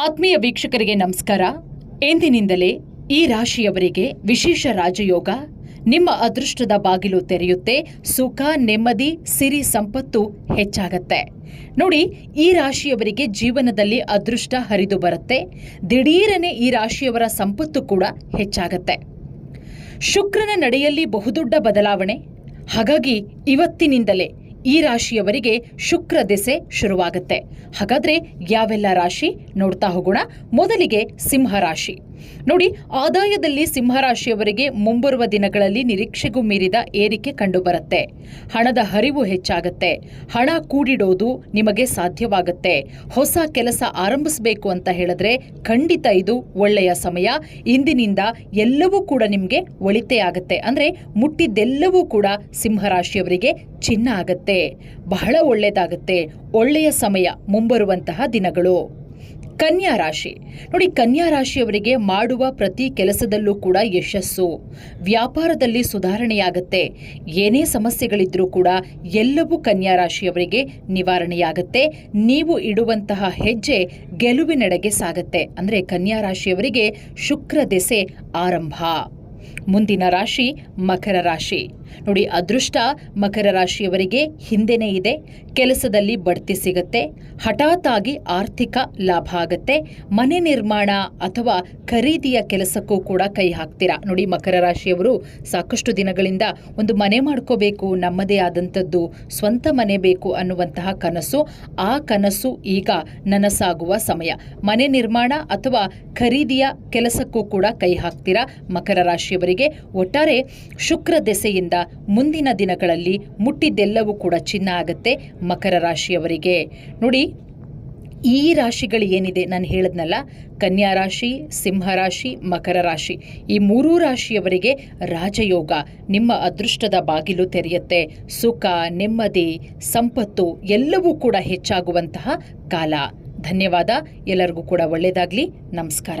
ಆತ್ಮೀಯ ವೀಕ್ಷಕರಿಗೆ ನಮಸ್ಕಾರ. ಎಂದಿನಿಂದಲೇ ಈ ರಾಶಿಯವರಿಗೆ ವಿಶೇಷ ರಾಜಯೋಗ, ನಿಮ್ಮ ಅದೃಷ್ಟದ ಬಾಗಿಲು ತೆರೆಯುತ್ತೆ, ಸುಖ, ನೆಮ್ಮದಿ, ಸಿರಿ ಸಂಪತ್ತು ಹೆಚ್ಚಾಗತ್ತೆ. ನೋಡಿ, ಈ ರಾಶಿಯವರಿಗೆ ಜೀವನದಲ್ಲಿ ಅದೃಷ್ಟ ಹರಿದು ಬರುತ್ತೆ, ದಿಢೀರನೆ ಈ ರಾಶಿಯವರ ಸಂಪತ್ತು ಕೂಡ ಹೆಚ್ಚಾಗತ್ತೆ. ಶುಕ್ರನ ನಡೆಯಲ್ಲಿ ಬಹುದೊಡ್ಡ ಬದಲಾವಣೆ, ಹಾಗಾಗಿ ಇವತ್ತಿನಿಂದಲೇ ಈ ರಾಶಿಯವರಿಗೆ ಶುಕ್ರ ದೆಸೆ ಶುರುವಾಗುತ್ತೆ. ಹಾಗಾದ್ರೆ ಯಾವೆಲ್ಲ ರಾಶಿ? ನೋಡ್ತಾ ಹೋಗೋಣ. ಮೊದಲಿಗೆ ಸಿಂಹ ರಾಶಿ. ನೋಡಿ, ಆದಾಯದಲ್ಲಿ ಸಿಂಹ ರಾಶಿಯವರಿಗೆ ಮುಂಬರುವ ದಿನಗಳಲ್ಲಿ ನಿರೀಕ್ಷೆಗೂ ಮೀರಿದ ಏರಿಕೆ ಕಂಡುಬರುತ್ತೆ. ಹಣದ ಹರಿವು ಹೆಚ್ಚಾಗುತ್ತೆ. ಹಣ ಕೂಡಿಡೋದು ನಿಮಗೆ ಸಾಧ್ಯವಾಗುತ್ತೆ. ಹೊಸ ಕೆಲಸ ಆರಂಭಿಸಬೇಕು ಅಂತ ಹೇಳಿದ್ರೆ ಖಂಡಿತ ಇದು ಒಳ್ಳೆಯ ಸಮಯ. ಇಂದಿನಿಂದ ಎಲ್ಲವೂ ಕೂಡ ನಿಮಗೆ ಒಳಿತೆ ಆಗುತ್ತೆ. ಅಂದ್ರೆ ಮುಟ್ಟಿದ್ದೆಲ್ಲವೂ ಕೂಡ ಸಿಂಹರಾಶಿಯವರಿಗೆ ಚಿನ್ನ ಆಗತ್ತೆ. ಬಹಳ ಒಳ್ಳೆಯದಾಗುತ್ತೆ ಒಳ್ಳೆಯ ಸಮಯ ಮುಂಬರುವಂತಹ ದಿನಗಳು. ಕನ್ಯಾ ರಾಶಿ. ನೋಡಿ, ಕನ್ಯಾ ರಾಶಿಯವರಿಗೆ ಮಾಡುವ ಪ್ರತಿ ಕೆಲಸದಲ್ಲೂ ಕೂಡ ಯಶಸ್ಸು. ವ್ಯಾಪಾರದಲ್ಲಿ ಸುಧಾರಣೆಯಾಗತ್ತೆ. ಏನೇ ಸಮಸ್ಯೆಗಳಿದ್ರೂ ಕೂಡ ಎಲ್ಲವೂ ಕನ್ಯಾ ರಾಶಿಯವರಿಗೆ ನಿವಾರಣೆಯಾಗತ್ತೆ. ನೀವು ಇಡುವಂತಹ ಹೆಜ್ಜೆ ಗೆಲುವಿನೆಡೆಗೆ ಸಾಗತ್ತೆ. ಅಂದರೆ ಕನ್ಯಾ ರಾಶಿಯವರಿಗೆ ಶುಕ್ರ ದೆಸೆ ಆರಂಭ. ಮುಂದಿನ ರಾಶಿ ಮಕರ ರಾಶಿ. ನೋಡಿ, ಅದೃಷ್ಟ ಮಕರ ರಾಶಿಯವರಿಗೆ ಹಿಂದೆನೇ ಇದೆ. ಕೆಲಸದಲ್ಲಿ ಬಡ್ತಿ ಸಿಗತ್ತೆ ಹಠಾತ್ ಆಗಿ ಆರ್ಥಿಕ ಲಾಭ ಆಗತ್ತೆ, ಮನೆ ನಿರ್ಮಾಣ ಅಥವಾ ಖರೀದಿಯ ಕೆಲಸಕ್ಕೂ ಕೂಡ ಕೈ ಹಾಕ್ತೀರಾ? ನೋಡಿ, ಮಕರ ರಾಶಿಯವರು ಸಾಕಷ್ಟು ದಿನಗಳಿಂದ ಒಂದು ಮನೆ ಮಾಡ್ಕೋಬೇಕು, ನಮ್ಮದೇ ಆದಂಥದ್ದು ಸ್ವಂತ ಮನೆ ಬೇಕು ಅನ್ನುವಂತಹ ಕನಸು. ಆ ಕನಸು ಈಗ ನನಸಾಗುವ ಸಮಯ. ಮನೆ ನಿರ್ಮಾಣ ಅಥವಾ ಖರೀದಿಯ ಕೆಲಸಕ್ಕೂ ಕೂಡ ಕೈ ಹಾಕ್ತೀರಾ ಮಕರ ರಾಶಿಯವರಿಗೆ ಒಟ್ಟಾರೆ ಶುಕ್ರ ದೆಸೆಯಿಂದ ಮುಂದಿನ ದಿನಗಳಲ್ಲಿ ಮುಟ್ಟಿದ್ದೆಲ್ಲವೂ ಕೂಡ ಚಿನ್ನ ಆಗುತ್ತೆ ಮಕರ ರಾಶಿಯವರಿಗೆ. ನೋಡಿ, ಈ ರಾಶಿಗಳು ಏನಿದೆ ನಾನು ಹೇಳದ್ನಲ್ಲ? ಕನ್ಯಾ ರಾಶಿ, ಸಿಂಹ ರಾಶಿ, ಮಕರ ರಾಶಿ. ಈ ಮೂರೂ ರಾಶಿಯವರಿಗೆ ರಾಜಯೋಗ, ನಿಮ್ಮ ಅದೃಷ್ಟದ ಬಾಗಿಲು ತೆರೆಯುತ್ತೆ. ಸುಖ, ನೆಮ್ಮದಿ, ಸಂಪತ್ತು ಎಲ್ಲವೂ ಕೂಡ ಹೆಚ್ಚಾಗುವಂತಹ ಕಾಲ. ಧನ್ಯವಾದ. ಎಲ್ಲರಿಗೂ ಕೂಡ ಒಳ್ಳೆಯದಾಗಲಿ ನಮಸ್ಕಾರ.